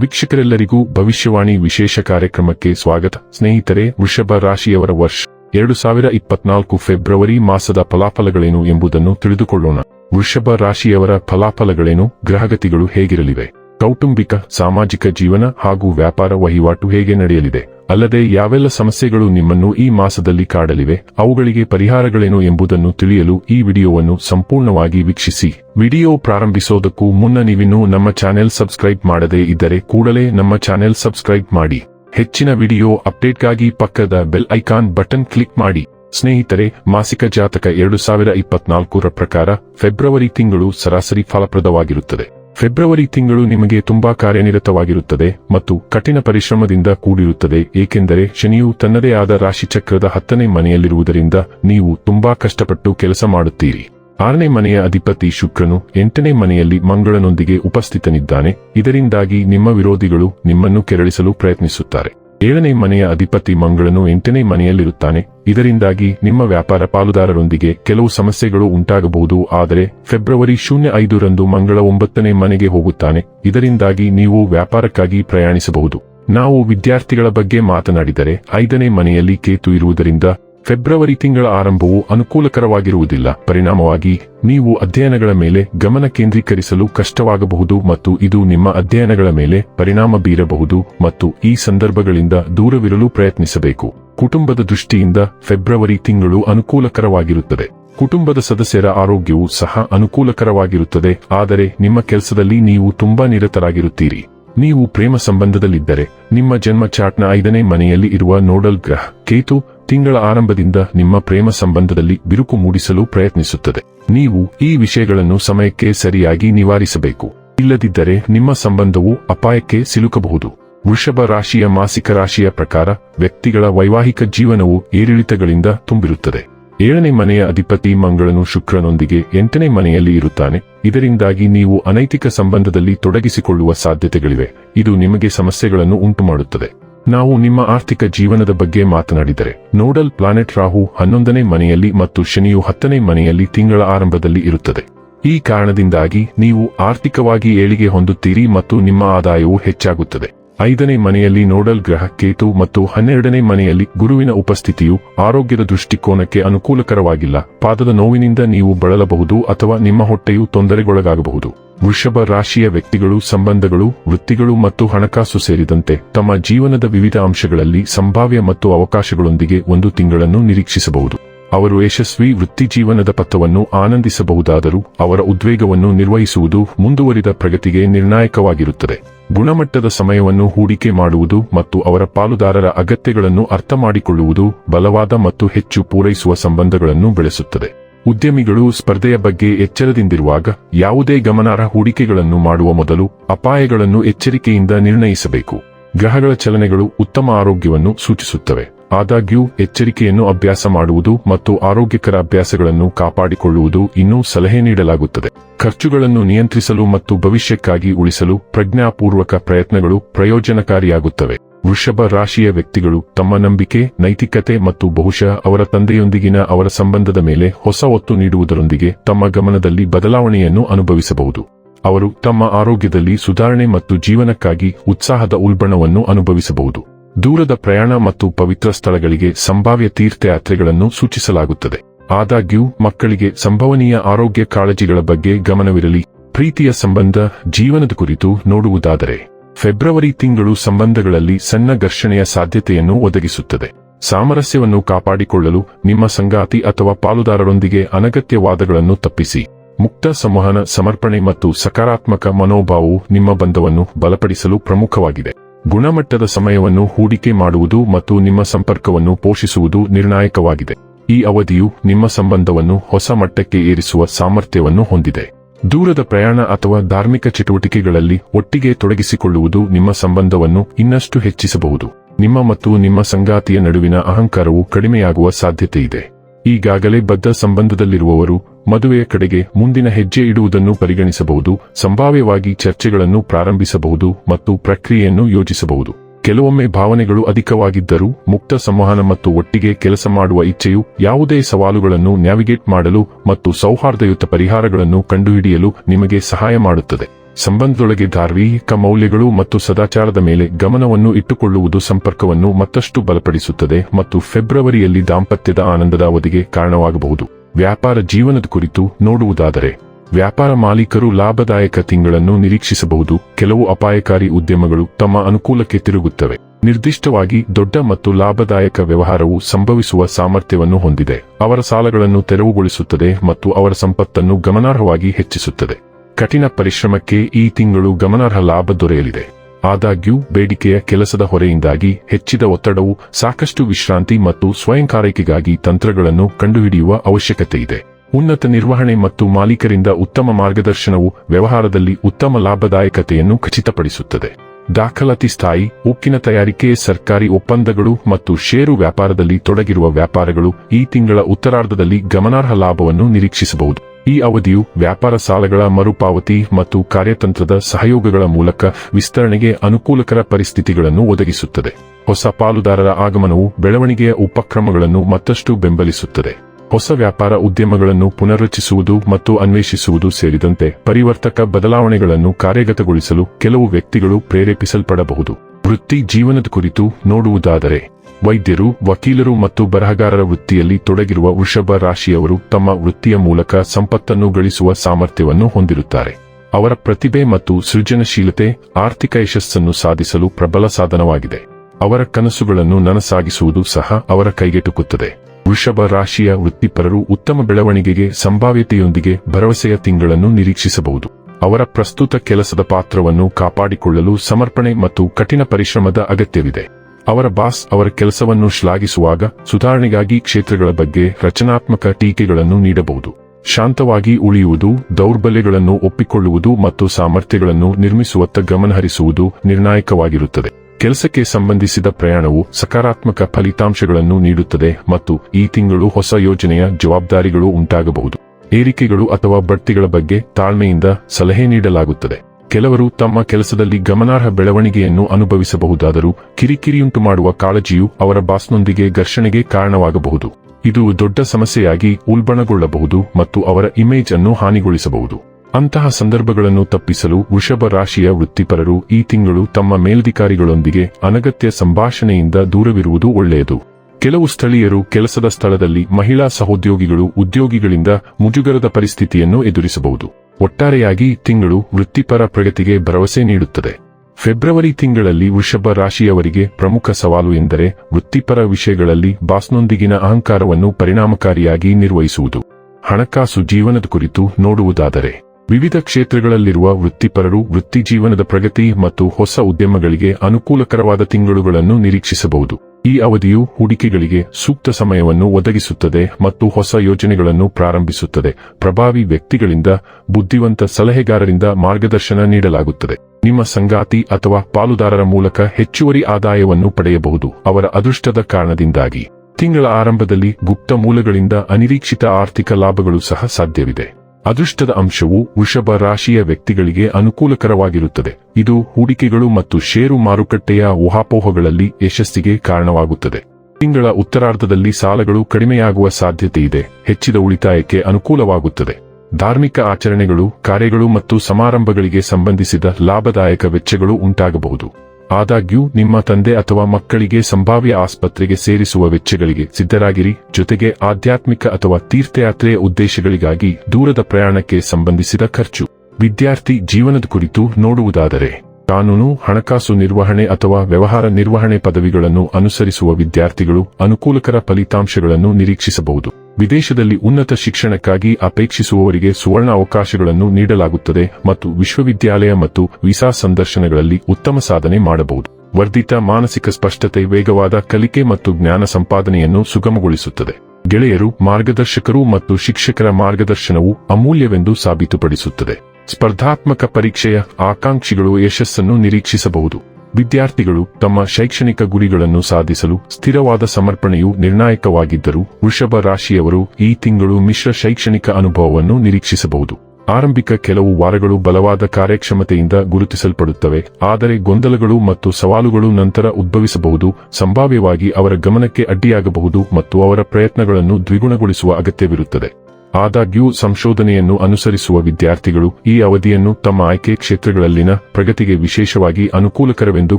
ವೀಕ್ಷಕರೆಲ್ಲರಿಗೂ ಭವಿಷ್ಯವಾಣಿ ವಿಶೇಷ ಕಾರ್ಯಕ್ರಮಕ್ಕೆ ಸ್ವಾಗತ. ಸ್ನೇಹಿತರೆ, ವೃಷಭ ರಾಶಿಯವರ ವರ್ಷ ಎರಡು ಸಾವಿರ ಇಪ್ಪತ್ನಾಲ್ಕು ಫೆಬ್ರವರಿ ಮಾಸದ ಫಲಾಫಲಗಳೇನು ಎಂಬುದನ್ನು ತಿಳಿದುಕೊಳ್ಳೋಣ. ವೃಷಭ ರಾಶಿಯವರ ಫಲಾಫಲಗಳೇನು, ಗ್ರಹಗತಿಗಳು ಹೇಗಿರಲಿವೆ? ಕೌಟುಂಬಿಕ, ಸಾಮಾಜಿಕ ಜೀವನ ಹಾಗೂ ವ್ಯಾಪಾರ ವಹಿವಾಟು ಹೇಗೆ ನಡೆಯಲಿದೆ? ಅಲ್ಲದೆ ಯಾವೆಲ್ಲ ಸಮಸ್ಯೆಗಳು ನಿಮ್ಮನ್ನು ಈ ಮಾಸದಲ್ಲಿ ಕಾಡಲಿವೆ? ಅವುಗಳಿಗೆ ಪರಿಹಾರಗಳೇನು ಎಂಬುದನ್ನು ತಿಳಿಯಲು ಈ ವಿಡಿಯೋವನ್ನು ಸಂಪೂರ್ಣವಾಗಿ ವೀಕ್ಷಿಸಿ. ವಿಡಿಯೋ ಪ್ರಾರಂಭಿಸೋದಕ್ಕೂ ಮುನ್ನ ನೀವಿನ್ನೂ ನಮ್ಮ ಚಾನೆಲ್ ಸಬ್ಸ್ಕ್ರೈಬ್ ಮಾಡದೇ ಇದ್ದರೆ ಕೂಡಲೇ ನಮ್ಮ ಚಾನೆಲ್ ಸಬ್ಸ್ಕ್ರೈಬ್ ಮಾಡಿ. ಹೆಚ್ಚಿನ ವಿಡಿಯೋ ಅಪ್ಡೇಟ್ಗಾಗಿ ಪಕ್ಕದ ಬೆಲ್ ಐಕಾನ್ ಬಟನ್ ಕ್ಲಿಕ್ ಮಾಡಿ. ಸ್ನೇಹಿತರೆ, ಮಾಸಿಕ ಜಾತಕ ಎರಡು ಸಾವಿರ ಇಪ್ಪತ್ನಾಲ್ಕರ ಪ್ರಕಾರ ಫೆಬ್ರವರಿ ತಿಂಗಳು ಸರಾಸರಿ ಫಲಪ್ರದವಾಗಿರುತ್ತದೆ. ಫೆಬ್ರವರಿ ತಿಂಗಳು ನಿಮಗೆ ತುಂಬಾ ಕಾರ್ಯನಿರತವಾಗಿರುತ್ತದೆ ಮತ್ತು ಕಠಿಣ ಪರಿಶ್ರಮದಿಂದ ಕೂಡಿರುತ್ತದೆ, ಏಕೆಂದರೆ ಶನಿಯು ತನ್ನದೇ ಆದ ರಾಶಿಚಕ್ರದ ಹತ್ತನೇ ಮನೆಯಲ್ಲಿರುವುದರಿಂದ ನೀವು ತುಂಬಾ ಕಷ್ಟಪಟ್ಟು ಕೆಲಸ ಮಾಡುತ್ತೀರಿ. ಆರನೇ ಮನೆಯ ಅಧಿಪತಿ ಶುಕ್ರನು ಎಂಟನೇ ಮನೆಯಲ್ಲಿ ಮಂಗಳನೊಂದಿಗೆ ಉಪಸ್ಥಿತನಿದ್ದಾನೆ, ಇದರಿಂದಾಗಿ ನಿಮ್ಮ ವಿರೋಧಿಗಳು ನಿಮ್ಮನ್ನು ಕೆರಳಿಸಲು ಪ್ರಯತ್ನಿಸುತ್ತಾರೆ. ಏಳನೇ ಮನೆಯ ಅಧಿಪತಿ ಮಂಗಳನು ಎಂಟನೇ ಮನೆಯಲ್ಲಿರುತ್ತಾನೆ. ಇದರಿಂದಾಗಿ ನಿಮ್ಮ ವ್ಯಾಪಾರ ಪಾಲುದಾರರೊಂದಿಗೆ ಕೆಲವು ಸಮಸ್ಯೆಗಳು ಉಂಟಾಗಬಹುದು, ಆದರೆ ಫೆಬ್ರವರಿ ಶೂನ್ಯ ಐದರಂದು ಮಂಗಳ ಒಂಬತ್ತನೇ ಮನೆಗೆ ಹೋಗುತ್ತಾನೆ. ಇದರಿಂದಾಗಿ ನೀವು ವ್ಯಾಪಾರಕ್ಕಾಗಿ ಪ್ರಯಾಣಿಸಬಹುದು. ನಾವು ವಿದ್ಯಾರ್ಥಿಗಳ ಬಗ್ಗೆ ಮಾತನಾಡಿದರೆ, ಐದನೇ ಮನೆಯಲ್ಲಿ ಕೇತು ಇರುವುದರಿಂದ ಫೆಬ್ರವರಿ ತಿಂಗಳ ಆರಂಭವು ಅನುಕೂಲಕರವಾಗಿರುವುದಿಲ್ಲ. ಪರಿಣಾಮವಾಗಿ, ನೀವು ಅಧ್ಯಯನಗಳ ಮೇಲೆ ಗಮನ ಕೇಂದ್ರೀಕರಿಸಲು ಕಷ್ಟವಾಗಬಹುದು ಮತ್ತು ಇದು ನಿಮ್ಮ ಅಧ್ಯಯನಗಳ ಮೇಲೆ ಪರಿಣಾಮ ಬೀರಬಹುದು ಮತ್ತು ಈ ಸಂದರ್ಭಗಳಿಂದ ದೂರವಿರಲು ಪ್ರಯತ್ನಿಸಬೇಕು. ಕುಟುಂಬದ ದೃಷ್ಟಿಯಿಂದ ಫೆಬ್ರವರಿ ತಿಂಗಳು ಅನುಕೂಲಕರವಾಗಿರುತ್ತದೆ. ಕುಟುಂಬದ ಸದಸ್ಯರ ಆರೋಗ್ಯವು ಸಹ ಅನುಕೂಲಕರವಾಗಿರುತ್ತದೆ, ಆದರೆ ನಿಮ್ಮ ಕೆಲಸದಲ್ಲಿ ನೀವು ತುಂಬಾ ನಿರತರಾಗಿರುತ್ತೀರಿ. ನೀವು ಪ್ರೇಮ ಸಂಬಂಧದಲ್ಲಿದ್ದರೆ, ನಿಮ್ಮ ಜನ್ಮ ಚಾಟ್ನ ಐದನೇ ಮನೆಯಲ್ಲಿ ಇರುವ ನೋಡಲ್ ಗ್ರಹ ಕೇತು ತಿಂಗಳ ಆರಂಭದಿಂದ ನಿಮ್ಮ ಪ್ರೇಮ ಸಂಬಂಧದಲ್ಲಿ ಬಿರುಕು ಮೂಡಿಸಲು ಪ್ರಯತ್ನಿಸುತ್ತದೆ. ನೀವು ಈ ವಿಷಯಗಳನ್ನು ಸಮಯಕ್ಕೆ ಸರಿಯಾಗಿ ನಿವಾರಿಸಬೇಕು. ಇಲ್ಲದಿದ್ದರೆ ನಿಮ್ಮ ಸಂಬಂಧವು ಅಪಾಯಕ್ಕೆ ಸಿಲುಕಬಹುದು. ವೃಷಭ ರಾಶಿಯ ಮಾಸಿಕ ರಾಶಿಯ ಪ್ರಕಾರ ವ್ಯಕ್ತಿಗಳ ವೈವಾಹಿಕ ಜೀವನವು ಏರಿಳಿತಗಳಿಂದ ತುಂಬಿರುತ್ತದೆ. ಏಳನೇ ಮನೆಯ ಅಧಿಪತಿ ಮಂಗಳನು ಶುಕ್ರನೊಂದಿಗೆ ಎಂಟನೇ ಮನೆಯಲ್ಲಿ ಇರುತ್ತಾನೆ. ಇದರಿಂದಾಗಿ ನೀವು ಅನೈತಿಕ ಸಂಬಂಧದಲ್ಲಿ ತೊಡಗಿಸಿಕೊಳ್ಳುವ ಸಾಧ್ಯತೆಗಳಿವೆ. ಇದು ನಿಮಗೆ ಸಮಸ್ಯೆಗಳನ್ನು ಉಂಟುಮಾಡುತ್ತದೆ. ನಾವು ನಿಮ್ಮ ಆರ್ಥಿಕ ಜೀವನದ ಬಗ್ಗೆ ಮಾತನಾಡಿದರೆ, ನೋಡಲ್ ಪ್ಲಾನೆಟ್ ರಾಹು ಹನ್ನೊಂದನೇ ಮನೆಯಲ್ಲಿ ಮತ್ತು ಶನಿಯು ಹತ್ತನೇ ಮನೆಯಲ್ಲಿ ತಿಂಗಳ ಆರಂಭದಲ್ಲಿ ಇರುತ್ತದೆ. ಈ ಕಾರಣದಿಂದಾಗಿ ನೀವು ಆರ್ಥಿಕವಾಗಿ ಏಳಿಗೆ ಹೊಂದುತ್ತೀರಿ ಮತ್ತು ನಿಮ್ಮ ಆದಾಯವು ಹೆಚ್ಚಾಗುತ್ತದೆ. ಐದನೇ ಮನೆಯಲ್ಲಿ ನೋಡಲ್ ಗ್ರಹ ಕೇತು ಮತ್ತು ಹನ್ನೆರಡನೇ ಮನೆಯಲ್ಲಿ ಗುರುವಿನ ಉಪಸ್ಥಿತಿಯು ಆರೋಗ್ಯದ ದೃಷ್ಟಿಕೋನಕ್ಕೆ ಅನುಕೂಲಕರವಾಗಿಲ್ಲ. ಪಾದದ ನೋವಿನಿಂದ ನೀವು ಬಳಲಬಹುದು ಅಥವಾ ನಿಮ್ಮ ಹೊಟ್ಟೆಯು ತೊಂದರೆಗೊಳಗಾಗಬಹುದು. ವೃಷಭ ರಾಶಿಯ ವ್ಯಕ್ತಿಗಳು, ಸಂಬಂಧಗಳು, ವೃತ್ತಿಗಳು ಮತ್ತು ಹಣಕಾಸು ಸೇರಿದಂತೆ ತಮ್ಮ ಜೀವನದ ವಿವಿಧ ಅಂಶಗಳಲ್ಲಿ ಸಂಭಾವ್ಯ ಮತ್ತು ಅವಕಾಶಗಳೊಂದಿಗೆ ಒಂದು ತಿಂಗಳನ್ನು ನಿರೀಕ್ಷಿಸಬಹುದು. ಅವರು ಯಶಸ್ವಿ ವೃತ್ತಿ ಜೀವನದ ಪಥವನ್ನು ಆನಂದಿಸಬಹುದಾದರೂ ಅವರ ಉದ್ವೇಗವನ್ನು ನಿರ್ವಹಿಸುವುದು ಮುಂದುವರಿದ ಪ್ರಗತಿಗೆ ನಿರ್ಣಾಯಕವಾಗಿರುತ್ತದೆ. ಗುಣಮಟ್ಟದ ಸಮಯವನ್ನು ಹೂಡಿಕೆ ಮಾಡುವುದು ಮತ್ತು ಅವರ ಪಾಲುದಾರರ ಅಗತ್ಯಗಳನ್ನು ಅರ್ಥಮಾಡಿಕೊಳ್ಳುವುದು ಬಲವಾದ ಮತ್ತು ಹೆಚ್ಚು ಪೂರೈಸುವ ಸಂಬಂಧಗಳನ್ನು ಬೆಳೆಸುತ್ತದೆ. ಉದ್ಯಮಿಗಳು ಸ್ಪರ್ಧೆಯ ಬಗ್ಗೆ ಎಚ್ಚರದಿಂದಿರುವಾಗ ಯಾವುದೇ ಗಮನಾರ್ಹ ಹೂಡಿಕೆಗಳನ್ನು ಮಾಡುವ ಮೊದಲು ಅಪಾಯಗಳನ್ನು ಎಚ್ಚರಿಕೆಯಿಂದ ನಿರ್ಣಯಿಸಬೇಕು. ಗ್ರಹಗಳ ಚಲನೆಗಳು ಉತ್ತಮ ಆರೋಗ್ಯವನ್ನು ಸೂಚಿಸುತ್ತವೆ. ಆದಾಗ್ಯೂ, ಎಚ್ಚರಿಕೆಯನ್ನು ಅಭ್ಯಾಸ ಮಾಡುವುದು ಮತ್ತು ಆರೋಗ್ಯಕರ ಅಭ್ಯಾಸಗಳನ್ನು ಕಾಪಾಡಿಕೊಳ್ಳುವುದು ಇನ್ನೂ ಸಲಹೆ ನೀಡಲಾಗುತ್ತದೆ. ಖರ್ಚುಗಳನ್ನು ನಿಯಂತ್ರಿಸಲು ಮತ್ತು ಭವಿಷ್ಯಕ್ಕಾಗಿ ಉಳಿಸಲು ಪ್ರಜ್ಞಾಪೂರ್ವಕ ಪ್ರಯತ್ನಗಳು ಪ್ರಯೋಜನಕಾರಿಯಾಗುತ್ತವೆ. ವೃಷಭ ರಾಶಿಯ ವ್ಯಕ್ತಿಗಳು ತಮ್ಮ ನಂಬಿಕೆ, ನೈತಿಕತೆ ಮತ್ತು ಬಹುಶಃ ಅವರ ತಂದೆಯೊಂದಿಗಿನ ಅವರ ಸಂಬಂಧದ ಮೇಲೆ ಹೊಸ ಒತ್ತು ನೀಡುವುದರೊಂದಿಗೆ ತಮ್ಮ ಗಮನದಲ್ಲಿ ಬದಲಾವಣೆಯನ್ನು ಅನುಭವಿಸಬಹುದು. ಅವರು ತಮ್ಮ ಆರೋಗ್ಯದಲ್ಲಿ ಸುಧಾರಣೆ ಮತ್ತು ಜೀವನಕ್ಕಾಗಿ ಉತ್ಸಾಹದ ಉಲ್ಬಣವನ್ನು ಅನುಭವಿಸಬಹುದು. ದೂರದ ಪ್ರಯಾಣ ಮತ್ತು ಪವಿತ್ರ ಸ್ಥಳಗಳಿಗೆ ಸಂಭಾವ್ಯ ತೀರ್ಥಯಾತ್ರೆಗಳನ್ನು ಸೂಚಿಸಲಾಗುತ್ತದೆ. ಆದಾಗ್ಯೂ, ಮಕ್ಕಳಿಗೆ ಸಂಭವನೀಯ ಆರೋಗ್ಯ ಕಾಳಜಿಗಳ ಬಗ್ಗೆ ಗಮನವಿರಲಿ. ಪ್ರೀತಿಯ ಸಂಬಂಧ, ಜೀವನದ ಕುರಿತು ನೋಡುವುದಾದರೆ, ಫೆಬ್ರವರಿ ತಿಂಗಳು ಸಂಬಂಧಗಳಲ್ಲಿ ಸಣ್ಣ ಘರ್ಷಣೆಯ ಸಾಧ್ಯತೆಯನ್ನು ಒದಗಿಸುತ್ತದೆ. ಸಾಮರಸ್ಯವನ್ನು ಕಾಪಾಡಿಕೊಳ್ಳಲು ನಿಮ್ಮ ಸಂಗಾತಿ ಅಥವಾ ಪಾಲುದಾರರೊಂದಿಗೆ ಅನಗತ್ಯ ವಾದಗಳನ್ನು ತಪ್ಪಿಸಿ. ಮುಕ್ತ ಸಂವಹನ, ಸಮರ್ಪಣೆ ಮತ್ತು ಸಕಾರಾತ್ಮಕ ಮನೋಭಾವವು ನಿಮ್ಮ ಬಂಧವನ್ನು ಬಲಪಡಿಸಲು ಪ್ರಮುಖವಾಗಿದೆ. ಗುಣಮಟ್ಟದ ಸಮಯವನ್ನು ಹೂಡಿಕೆ ಮಾಡುವುದು ಮತ್ತು ನಿಮ್ಮ ಸಂಪರ್ಕವನ್ನು ಪೋಷಿಸುವುದು ನಿರ್ಣಾಯಕವಾಗಿದೆ. ಈ ಅವಧಿಯು ನಿಮ್ಮ ಸಂಬಂಧವನ್ನು ಹೊಸ ಮಟ್ಟಕ್ಕೆ ಏರಿಸುವ ಸಾಮರ್ಥ್ಯವನ್ನು ಹೊಂದಿದೆ. ದೂರದ ಪ್ರಯಾಣ ಅಥವಾ ಧಾರ್ಮಿಕ ಚಟುವಟಿಕೆಗಳಲ್ಲಿ ಒಟ್ಟಿಗೆ ತೊಡಗಿಸಿಕೊಳ್ಳುವುದು ನಿಮ್ಮ ಸಂಬಂಧವನ್ನು ಇನ್ನಷ್ಟು ಹೆಚ್ಚಿಸಬಹುದು. ನಿಮ್ಮ ಮತ್ತು ನಿಮ್ಮ ಸಂಗಾತಿಯ ನಡುವಿನ ಅಹಂಕಾರವು ಕಡಿಮೆಯಾಗುವ ಸಾಧ್ಯತೆಯಿದೆ. ಈಗಾಗಲೇ ಬದ್ಧ ಸಂಬಂಧದಲ್ಲಿರುವವರು ಮದುವೆಯ ಕಡೆಗೆ ಮುಂದಿನ ಹೆಜ್ಜೆ ಇಡುವುದನ್ನು ಪರಿಗಣಿಸಬಹುದು, ಸಂಭಾವ್ಯವಾಗಿ ಚರ್ಚೆಗಳನ್ನು ಪ್ರಾರಂಭಿಸಬಹುದು ಮತ್ತು ಪ್ರಕ್ರಿಯೆಯನ್ನು ಯೋಜಿಸಬಹುದು. ಕೆಲವೊಮ್ಮೆ ಭಾವನೆಗಳು ಅಧಿಕವಾಗಿದ್ದರೂ ಮುಕ್ತ ಸಂವಹನ ಮತ್ತು ಒಟ್ಟಿಗೆ ಕೆಲಸ ಮಾಡುವ ಇಚ್ಛೆಯು ಯಾವುದೇ ಸವಾಲುಗಳನ್ನು ನ್ಯಾವಿಗೇಟ್ ಮಾಡಲು ಮತ್ತು ಸೌಹಾರ್ದಯುತ ಪರಿಹಾರಗಳನ್ನು ಕಂಡುಹಿಡಿಯಲು ನಿಮಗೆ ಸಹಾಯ ಮಾಡುತ್ತದೆ. ಸಂಬಂಧದೊಳಗೆ ಧಾರ್ಮಿಕ ಮೌಲ್ಯಗಳು ಮತ್ತು ಸದಾಚಾರದ ಮೇಲೆ ಗಮನವನ್ನು ಇಟ್ಟುಕೊಳ್ಳುವುದು ಸಂಪರ್ಕವನ್ನು ಮತ್ತಷ್ಟು ಬಲಪಡಿಸುತ್ತದೆ ಮತ್ತು ಫೆಬ್ರವರಿಯಲ್ಲಿ ದಾಂಪತ್ಯದ ಆನಂದದ ಅವಧಿಗೆ ಕಾರಣವಾಗಬಹುದು. ವ್ಯಾಪಾರ ಜೀವನದ ಕುರಿತು ನೋಡುವುದಾದರೆ, ವ್ಯಾಪಾರ ಮಾಲೀಕರು ಲಾಭದಾಯಕ ತಿಂಗಳನ್ನು ನಿರೀಕ್ಷಿಸಬಹುದು. ಕೆಲವು ಅಪಾಯಕಾರಿ ಉದ್ಯಮಗಳು ತಮ್ಮ ಅನುಕೂಲಕ್ಕೆ ತಿರುಗುತ್ತವೆ. ನಿರ್ದಿಷ್ಟವಾಗಿ ದೊಡ್ಡ ಮತ್ತು ಲಾಭದಾಯಕ ವ್ಯವಹಾರವು ಸಂಭವಿಸುವ ಸಾಮರ್ಥ್ಯವನ್ನು ಹೊಂದಿದೆ. ಅವರ ಸಾಲಗಳನ್ನು ತೆರವುಗೊಳಿಸುತ್ತದೆ ಮತ್ತು ಅವರ ಸಂಪತ್ತನ್ನು ಗಮನಾರ್ಹವಾಗಿ ಹೆಚ್ಚಿಸುತ್ತದೆ. ಕಠಿಣ ಪರಿಶ್ರಮಕ್ಕೆ ಈ ತಿಂಗಳು ಗಮನಾರ್ಹ ಲಾಭ ದೊರೆಯಲಿದೆ. ಆದಾಗ್ಯೂ, ಬೇಡಿಕೆಯ ಕೆಲಸದ ಹೊರೆಯಿಂದಾಗಿ ಹೆಚ್ಚಿದ ಒತ್ತಡವು ಸಾಕಷ್ಟು ವಿಶ್ರಾಂತಿ ಮತ್ತು ಸ್ವಯಂಕಾರೈಕೆಗಾಗಿ ತಂತ್ರಗಳನ್ನು ಕಂಡುಹಿಡಿಯುವ ಅವಶ್ಯಕತೆ ಇದೆ. ಉನ್ನತ ನಿರ್ವಹಣೆ ಮತ್ತು ಮಾಲೀಕರಿಂದ ಉತ್ತಮ ಮಾರ್ಗದರ್ಶನವು ವ್ಯವಹಾರದಲ್ಲಿ ಉತ್ತಮ ಲಾಭದಾಯಕತೆಯನ್ನು ಖಚಿತಪಡಿಸುತ್ತದೆ. ದಾಖಲಾತಿ ಸ್ಥಾಯಿ, ಉಕ್ಕಿನ ತಯಾರಿಕೆ, ಸರ್ಕಾರಿ ಒಪ್ಪಂದಗಳು ಮತ್ತು ಷೇರು ವ್ಯಾಪಾರದಲ್ಲಿ ತೊಡಗಿರುವ ವ್ಯಾಪಾರಗಳು ಈ ತಿಂಗಳ ಉತ್ತರಾರ್ಧದಲ್ಲಿ ಗಮನಾರ್ಹ ಲಾಭವನ್ನು ನಿರೀಕ್ಷಿಸಬಹುದು. ಈ ಅವಧಿಯು ವ್ಯಾಪಾರ ಸಾಲಗಳ ಮರುಪಾವತಿ ಮತ್ತು ಕಾರ್ಯತಂತ್ರದ ಸಹಯೋಗಗಳ ಮೂಲಕ ವಿಸ್ತರಣೆಗೆ ಅನುಕೂಲಕರ ಪರಿಸ್ಥಿತಿಗಳನ್ನು ಒದಗಿಸುತ್ತದೆ. ಹೊಸ ಪಾಲುದಾರರ ಆಗಮನವು ಬೆಳವಣಿಗೆಯ ಉಪಕ್ರಮಗಳನ್ನು ಮತ್ತಷ್ಟು ಬೆಂಬಲಿಸುತ್ತದೆ. ಹೊಸ ವ್ಯಾಪಾರ ಉದ್ಯಮಗಳನ್ನು ಪುನರ್ರಚಿಸುವುದು ಮತ್ತು ಅನ್ವೇಷಿಸುವುದು ಸೇರಿದಂತೆ ಪರಿವರ್ತಕ ಬದಲಾವಣೆಗಳನ್ನು ಕಾರ್ಯಗತಗೊಳಿಸಲು ಕೆಲವು ವ್ಯಕ್ತಿಗಳು ಪ್ರೇರೇಪಿಸಲ್ಪಡಬಹುದು. ವೃತ್ತಿ ಜೀವನದ ಕುರಿತು ನೋಡುವುದಾದರೆ, ವೈದ್ಯರು, ವಕೀಲರು ಮತ್ತು ಬರಹಗಾರರ ವೃತ್ತಿಯಲ್ಲಿ ತೊಡಗಿರುವ ವೃಷಭ ರಾಶಿಯವರು ತಮ್ಮ ವೃತ್ತಿಯ ಮೂಲಕ ಸಂಪತ್ತನ್ನು ಗಳಿಸುವ ಸಾಮರ್ಥ್ಯವನ್ನು ಹೊಂದಿರುತ್ತಾರೆ. ಅವರ ಪ್ರತಿಭೆ ಮತ್ತು ಸೃಜನಶೀಲತೆ ಆರ್ಥಿಕ ಯಶಸ್ಸನ್ನು ಸಾಧಿಸಲು ಪ್ರಬಲ ಸಾಧನವಾಗಿದೆ. ಅವರ ಕನಸುಗಳನ್ನು ನನಸಾಗಿಸುವುದು ಸಹ ಅವರ ಕೈಗೆಟುಕುತ್ತದೆ. ವೃಷಭ ರಾಶಿಯ ವೃತ್ತಿಪರರು ಉತ್ತಮ ಬೆಳವಣಿಗೆಗೆ ಸಂಭಾವ್ಯತೆಯೊಂದಿಗೆ ಭರವಸೆಯ ತಿಂಗಳನ್ನು ನಿರೀಕ್ಷಿಸಬಹುದು. ಅವರ ಪ್ರಸ್ತುತ ಕೆಲಸದ ಪಾತ್ರವನ್ನು ಕಾಪಾಡಿಕೊಳ್ಳಲು ಸಮರ್ಪಣೆ ಮತ್ತು ಕಠಿಣ ಪರಿಶ್ರಮದ ಅಗತ್ಯವಿದೆ. ಅವರ ಬಾಸ್ ಅವರ ಕೆಲಸವನ್ನು ಶ್ಲಾಘಿಸುವಾಗ ಸುಧಾರಣೆಗಾಗಿ ಕ್ಷೇತ್ರಗಳ ಬಗ್ಗೆ ರಚನಾತ್ಮಕ ಟೀಕೆಗಳನ್ನು ನೀಡಬಹುದು. ಶಾಂತವಾಗಿ ಉಳಿಯುವುದು, ದೌರ್ಬಲ್ಯಗಳನ್ನು ಒಪ್ಪಿಕೊಳ್ಳುವುದು ಮತ್ತು ಸಾಮರ್ಥ್ಯಗಳನ್ನು ನಿರ್ಮಿಸುವತ್ತ ಗಮನಹರಿಸುವುದು ನಿರ್ಣಾಯಕವಾಗಿರುತ್ತದೆ. ಕೆಲಸಕ್ಕೆ ಸಂಬಂಧಿಸಿದ ಪ್ರಯಾಣವು ಸಕಾರಾತ್ಮಕ ಫಲಿತಾಂಶಗಳನ್ನು ನೀಡುತ್ತದೆ ಮತ್ತು ಈ ತಿಂಗಳು ಹೊಸ ಯೋಜನೆಯ ಜವಾಬ್ದಾರಿಗಳು ಉಂಟಾಗಬಹುದು. ಏರಿಕೆಗಳು ಅಥವಾ ಬಡ್ತಿಗಳ ಬಗ್ಗೆ ತಾಳ್ಮೆಯಿಂದ ಸಲಹೆ ನೀಡಲಾಗುತ್ತದೆ. ಕೆಲವರು ತಮ್ಮ ಕೆಲಸದಲ್ಲಿ ಗಮನಾರ್ಹ ಬೆಳವಣಿಗೆಯನ್ನು ಅನುಭವಿಸಬಹುದಾದರೂ ಕಿರಿಕಿರಿಯುಂಟು ಮಾಡುವ ಕಾಳಜಿಯು ಅವರ ಬಾಸ್ನೊಂದಿಗೆ ಘರ್ಷಣೆಗೆ ಕಾರಣವಾಗಬಹುದು. ಇದು ದೊಡ್ಡ ಸಮಸ್ಯೆಯಾಗಿ ಉಲ್ಬಣಗೊಳ್ಳಬಹುದು ಮತ್ತು ಅವರ ಇಮೇಜ್ ಅನ್ನು ಹಾನಿಗೊಳಿಸಬಹುದು. ಅಂತಹ ಸಂದರ್ಭಗಳನ್ನು ತಪ್ಪಿಸಲು ವೃಷಭ ರಾಶಿಯ ವೃತ್ತಿಪರರು ಈ ತಿಂಗಳು ತಮ್ಮ ಮೇಲಧಿಕಾರಿಗಳೊಂದಿಗೆ ಅನಗತ್ಯ ಸಂಭಾಷಣೆಯಿಂದ ದೂರವಿರುವುದು ಒಳ್ಳೆಯದು. ಕೆಲವು ಸ್ಥಳೀಯರು ಕೆಲಸದ ಸ್ಥಳದಲ್ಲಿ ಮಹಿಳಾ ಸಹೋದ್ಯೋಗಿಗಳು ಉದ್ಯೋಗಿಗಳಿಂದ ಮುಜುಗರದ ಪರಿಸ್ಥಿತಿಯನ್ನು ಎದುರಿಸಬಹುದು. ಒಟ್ಟಾರೆಯಾಗಿ ತಿಂಗಳು ವೃತ್ತಿಪರ ಪ್ರಗತಿಗೆ ಭರವಸೆ ನೀಡುತ್ತದೆ. ಫೆಬ್ರವರಿ ತಿಂಗಳಲ್ಲಿ ವೃಷಭ ರಾಶಿಯವರಿಗೆ ಪ್ರಮುಖ ಸವಾಲು ಎಂದರೆ ವೃತ್ತಿಪರ ವಿಷಯಗಳಲ್ಲಿ ಬಾಸ್ನೊಂದಿಗಿನ ಅಹಂಕಾರವನ್ನು ಪರಿಣಾಮಕಾರಿಯಾಗಿ ನಿರ್ವಹಿಸುವುದು. ಹಣಕಾಸು ಜೀವನದ ಕುರಿತು ನೋಡುವುದಾದರೆ ವಿವಿಧ ಕ್ಷೇತ್ರಗಳಲ್ಲಿರುವ ವೃತ್ತಿಪರರು ವೃತ್ತಿ ಜೀವನದ ಪ್ರಗತಿ ಮತ್ತು ಹೊಸ ಉದ್ಯಮಗಳಿಗೆ ಅನುಕೂಲಕರವಾದ ತಿಂಗಳುಗಳನ್ನು ನಿರೀಕ್ಷಿಸಬಹುದು. ಈ ಅವಧಿಯು ಹೂಡಿಕೆಗಳಿಗೆ ಸೂಕ್ತ ಸಮಯವನ್ನು ಒದಗಿಸುತ್ತದೆ ಮತ್ತು ಹೊಸ ಯೋಜನೆಗಳನ್ನು ಪ್ರಾರಂಭಿಸುತ್ತದೆ. ಪ್ರಭಾವಿ ವ್ಯಕ್ತಿಗಳಿಂದ ಬುದ್ಧಿವಂತ ಸಲಹೆಗಾರರಿಂದ ಮಾರ್ಗದರ್ಶನ ನೀಡಲಾಗುತ್ತದೆ. ನಿಮ್ಮ ಸಂಗಾತಿ ಅಥವಾ ಪಾಲುದಾರರ ಮೂಲಕ ಹೆಚ್ಚುವರಿ ಆದಾಯವನ್ನು ಪಡೆಯಬಹುದು. ಅವರ ಅದೃಷ್ಟದ ಕಾರಣದಿಂದಾಗಿ ತಿಂಗಳ ಆರಂಭದಲ್ಲಿ ಗುಪ್ತ ಮೂಲಗಳಿಂದ ಅನಿರೀಕ್ಷಿತ ಆರ್ಥಿಕ ಲಾಭಗಳು ಸಹ ಸಾಧ್ಯವಿದೆ. ಅದೃಷ್ಟದ ಅಂಶವು ವೃಷಭ ರಾಶಿಯ ವ್ಯಕ್ತಿಗಳಿಗೆ ಅನುಕೂಲಕರವಾಗಿರುತ್ತದೆ. ಇದು ಹೂಡಿಕೆಗಳು ಮತ್ತು ಷೇರು ಮಾರುಕಟ್ಟೆಯ ಊಹಾಪೋಹಗಳಲ್ಲಿ ಯಶಸ್ಸಿಗೆ ಕಾರಣವಾಗುತ್ತದೆ. ತಿಂಗಳ ಉತ್ತರಾರ್ಧದಲ್ಲಿ ಸಾಲಗಳು ಕಡಿಮೆಯಾಗುವ ಸಾಧ್ಯತೆಯಿದೆ ಹೆಚ್ಚಿದ ಉಳಿತಾಯಕ್ಕೆ ಅನುಕೂಲವಾಗುತ್ತದೆ. ಧಾರ್ಮಿಕ ಆಚರಣೆಗಳು, ಕಾರ್ಯಗಳು ಮತ್ತು ಸಮಾರಂಭಗಳಿಗೆ ಸಂಬಂಧಿಸಿದ ಲಾಭದಾಯಕ ವೆಚ್ಚಗಳು ಉಂಟಾಗಬಹುದು. ಆದಾಗ್ಯೂ, ನಿಮ್ಮ ತಂದೆ ಅಥವಾ ಮಕ್ಕಳಿಗೆ ಸಂಭಾವ್ಯ ಆಸ್ಪತ್ರೆಗೆ ಸೇರಿಸುವ ವೆಚ್ಚಗಳಿಗೆ ಸಿದ್ಧರಾಗಿರಿ, ಜೊತೆಗೆ ಆಧ್ಯಾತ್ಮಿಕ ಅಥವಾ ತೀರ್ಥಯಾತ್ರೆಯ ಉದ್ದೇಶಗಳಿಗಾಗಿ ದೂರದ ಪ್ರಯಾಣಕ್ಕೆ ಸಂಬಂಧಿಸಿದ ಖರ್ಚು. ವಿದ್ಯಾರ್ಥಿ ಜೀವನದ ಕುರಿತು ನೋಡುವುದಾದರೆ, ಕಾನೂನು, ಹಣಕಾಸು ನಿರ್ವಹಣೆ ಅಥವಾ ವ್ಯವಹಾರ ನಿರ್ವಹಣೆ ಪದವಿಗಳನ್ನು ಅನುಸರಿಸುವ ವಿದ್ಯಾರ್ಥಿಗಳು ಅನುಕೂಲಕರ ಫಲಿತಾಂಶಗಳನ್ನು ನಿರೀಕ್ಷಿಸಬಹುದು. ವಿದೇಶದಲ್ಲಿ ಉನ್ನತ ಶಿಕ್ಷಣಕ್ಕಾಗಿ ಅಪೇಕ್ಷಿಸುವವರಿಗೆ ಸುವರ್ಣ ಅವಕಾಶಗಳನ್ನು ನೀಡಲಾಗುತ್ತದೆ ಮತ್ತು ವಿಶ್ವವಿದ್ಯಾಲಯ ಮತ್ತು ವಿಸಾ ಸಂದರ್ಶನಗಳಲ್ಲಿ ಉತ್ತಮ ಸಾಧನೆ ಮಾಡಬಹುದು. ವರ್ಧಿತ ಮಾನಸಿಕ ಸ್ಪಷ್ಟತೆ ವೇಗವಾದ ಕಲಿಕೆ ಮತ್ತು ಜ್ಞಾನ ಸಂಪಾದನೆಯನ್ನು ಸುಗಮಗೊಳಿಸುತ್ತದೆ. ಗೆಳೆಯರು, ಮಾರ್ಗದರ್ಶಕರು ಮತ್ತು ಶಿಕ್ಷಕರ ಮಾರ್ಗದರ್ಶನವು ಅಮೂಲ್ಯವೆಂದು ಸಾಬೀತುಪಡಿಸುತ್ತದೆ. ಸ್ಪರ್ಧಾತ್ಮಕ ಪರೀಕ್ಷೆಯ ಆಕಾಂಕ್ಷಿಗಳು ಯಶಸ್ಸನ್ನು ನಿರೀಕ್ಷಿಸಬಹುದು. ವಿದ್ಯಾರ್ಥಿಗಳು ತಮ್ಮ ಶೈಕ್ಷಣಿಕ ಗುರಿಗಳನ್ನು ಸಾಧಿಸಲು ಸ್ಥಿರವಾದ ಸಮರ್ಪಣೆಯು ನಿರ್ಣಾಯಕವಾಗಿದ್ದರೂ ವೃಷಭ ರಾಶಿಯವರು ಈ ತಿಂಗಳು ಮಿಶ್ರ ಶೈಕ್ಷಣಿಕ ಅನುಭವವನ್ನು ನಿರೀಕ್ಷಿಸಬಹುದು. ಆರಂಭಿಕ ಕೆಲವು ವಾರಗಳು ಬಲವಾದ ಕಾರ್ಯಕ್ಷಮತೆಯಿಂದ ಗುರುತಿಸಲ್ಪಡುತ್ತವೆ, ಆದರೆ ಗೊಂದಲಗಳು ಮತ್ತು ಸವಾಲುಗಳು ನಂತರ ಉದ್ಭವಿಸಬಹುದು, ಸಂಭಾವ್ಯವಾಗಿ ಅವರ ಗಮನಕ್ಕೆ ಅಡ್ಡಿಯಾಗಬಹುದು ಮತ್ತು ಅವರ ಪ್ರಯತ್ನಗಳನ್ನು ದ್ವಿಗುಣಗೊಳಿಸುವ ಅಗತ್ಯವಿರುತ್ತದೆ. ಆದಾಗ್ಯೂ ಸಂಶೋಧನೆಯನ್ನು ಅನುಸರಿಸುವ ವಿದ್ಯಾರ್ಥಿಗಳು ಈ ಅವಧಿಯನ್ನು ತಮ್ಮ ಆಯ್ಕೆ ಕ್ಷೇತ್ರಗಳಲ್ಲಿನ ಪ್ರಗತಿಗೆ ವಿಶೇಷವಾಗಿ ಅನುಕೂಲಕರವೆಂದು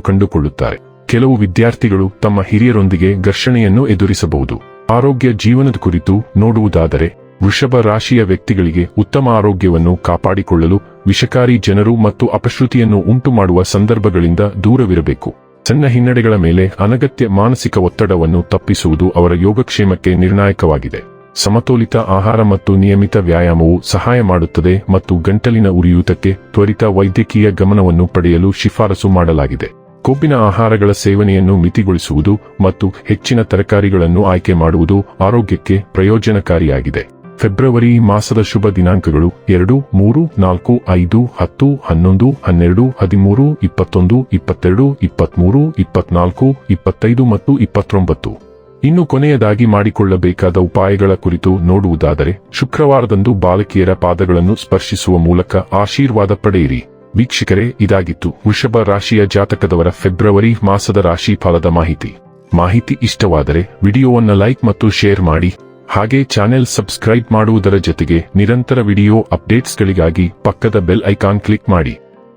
ಕಂಡುಕೊಳ್ಳುತ್ತಾರೆ. ಕೆಲವು ವಿದ್ಯಾರ್ಥಿಗಳು ತಮ್ಮ ಹಿರಿಯರೊಂದಿಗೆ ಘರ್ಷಣೆಯನ್ನು ಎದುರಿಸಬಹುದು. ಆರೋಗ್ಯ ಜೀವನದ ಕುರಿತು ನೋಡುವುದಾದರೆ, ವೃಷಭ ರಾಶಿಯ ವ್ಯಕ್ತಿಗಳಿಗೆ ಉತ್ತಮ ಆರೋಗ್ಯವನ್ನು ಕಾಪಾಡಿಕೊಳ್ಳಲು ವಿಷಕಾರಿ ಜನರು ಮತ್ತು ಅಪಶ್ರುತಿಯನ್ನು ಉಂಟುಮಾಡುವ ಸಂದರ್ಭಗಳಿಂದ ದೂರವಿರಬೇಕು. ಸಣ್ಣ ಹಿನ್ನಡೆಗಳ ಮೇಲೆ ಅನಗತ್ಯ ಮಾನಸಿಕ ಒತ್ತಡವನ್ನು ತಪ್ಪಿಸುವುದು ಅವರ ಯೋಗಕ್ಷೇಮಕ್ಕೆ ನಿರ್ಣಾಯಕವಾಗಿದೆ. ಸಮತೋಲಿತ ಆಹಾರ ಮತ್ತು ನಿಯಮಿತ ವ್ಯಾಯಾಮವು ಸಹಾಯ ಮಾಡುತ್ತದೆ ಮತ್ತು ಗಂಟಲಿನ ಉರಿಯೂತಕ್ಕೆ ತ್ವರಿತ ವೈದ್ಯಕೀಯ ಗಮನವನ್ನು ಪಡೆಯಲು ಶಿಫಾರಸು ಮಾಡಲಾಗಿದೆ. ಕೊಬ್ಬಿನ ಆಹಾರಗಳ ಸೇವನೆಯನ್ನು ಮಿತಿಗೊಳಿಸುವುದು ಮತ್ತು ಹೆಚ್ಚಿನ ತರಕಾರಿಗಳನ್ನು ಆಯ್ಕೆ ಮಾಡುವುದು ಆರೋಗ್ಯಕ್ಕೆ ಪ್ರಯೋಜನಕಾರಿಯಾಗಿದೆ. ಫೆಬ್ರವರಿ ಮಾಸದ ಶುಭ ದಿನಾಂಕಗಳು ಎರಡು, ಮೂರು, ನಾಲ್ಕು, ಐದು, ಹತ್ತು, ಹನ್ನೊಂದು, ಹನ್ನೆರಡು, ಹದಿಮೂರು, ಇಪ್ಪತ್ತೊಂದು, ಇಪ್ಪತ್ತೆರಡು ಇಪ್ಪತ್ಮೂರು ಇಪ್ಪತ್ನಾಲ್ಕು ಇಪ್ಪತ್ತೈದು ಮತ್ತು ಇಪ್ಪತ್ತೊಂಬತ್ತು. ಇನ್ನು ಕೊನೆಯದಾಗಿ ಮಾಡಿಕೊಳ್ಳಬೇಕಾದ ಉಪಾಯಗಳ ಕುರಿತು ನೋಡುವುದಾದರೆ, ಶುಕ್ರವಾರದಂದು ಬಾಲಕಿಯರ ಪಾದಗಳನ್ನು ಸ್ಪರ್ಶಿಸುವ ಮೂಲಕ ಆಶೀರ್ವಾದ ಪಡೆಯಿರಿ. ವೀಕ್ಷಕರೇ, ಇದಾಗಿತ್ತು ವೃಷಭ ರಾಶಿಯ ಜಾತಕದವರ ಫೆಬ್ರವರಿ ಮಾಸದ ರಾಶಿ ಫಲದ ಮಾಹಿತಿ. ಮಾಹಿತಿ ಇಷ್ಟವಾದರೆ ವಿಡಿಯೋವನ್ನು ಲೈಕ್ ಮತ್ತು ಶೇರ್ ಮಾಡಿ. ಹಾಗೆ ಚಾನೆಲ್ ಸಬ್ಸ್ಕ್ರೈಬ್ ಮಾಡುವುದರ ಜೊತೆಗೆ ನಿರಂತರ ವಿಡಿಯೋ ಅಪ್ಡೇಟ್ಸ್ಗಳಿಗಾಗಿ ಪಕ್ಕದ ಬೆಲ್ ಐಕಾನ್ ಕ್ಲಿಕ್ ಮಾಡಿ.